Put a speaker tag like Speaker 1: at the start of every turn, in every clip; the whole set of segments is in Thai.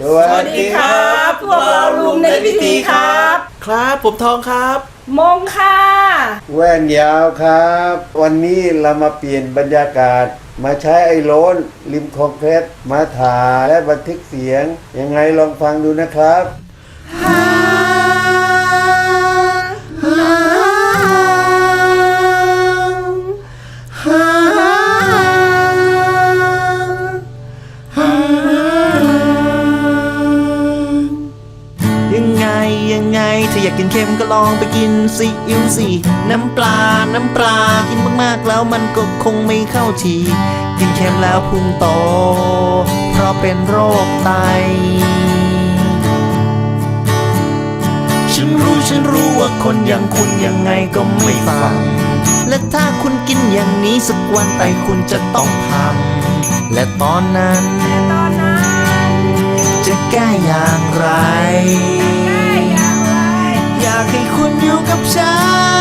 Speaker 1: สวั
Speaker 2: สวัสดีครับ พวกเราลุงในพิธีครับ
Speaker 3: ครับผมทองครับ
Speaker 2: มงค่ะ
Speaker 1: แว่นยาวครับ วันนี้เรามาเปลี่ยนบรรยากาศ มาใช้ไอ้โลนริมคลองเพชรมาถ่ายและบันทึกเสียง ยังไงลองฟังดูนะครับ
Speaker 3: ยังไงยังไง ถ้าอยากกินเค็มก็ลองไปกินซีอิ๊วสิน้ำปลา น้ำปลา กินมากๆแล้วมันก็คงไม่เข้าที กินเค็มแล้วพุงโต เพราะเป็นโรคไต ฉันรู้ฉันรู้ว่าคนอย่างคุณยังไงก็ไม่ฟัง และถ้าคุณกินอย่างนี้สักวันไตคุณจะต้องพัง และตอนนั้น
Speaker 2: ตอนนั้น
Speaker 3: จะแก้อย่างไร คุณอยู่กับฉัน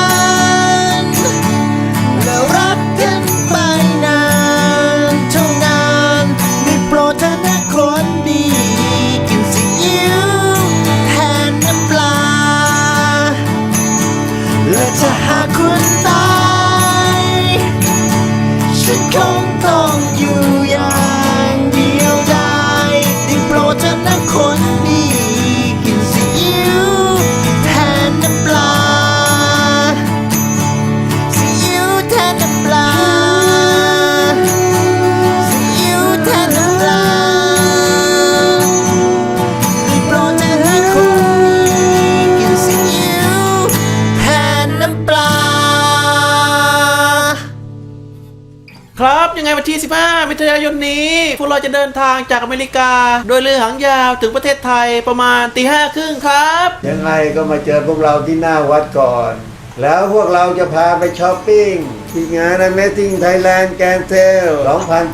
Speaker 3: ครับยังไงวันที่ 15 มิถุนายนนี้ พวกเราจะเดินทางจากอเมริกา โดยเรือหางยาวถึงประเทศไทยประมาณตีห้าครึ่งครับ
Speaker 1: ยังไงก็มาเจอพวกเราที่หน้าวัดก่อน แล้วพวกเราจะพาไปช้อปปิ้ง ที่งาน Amazing Thailand Grand Sale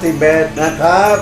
Speaker 1: 2011 นะครับ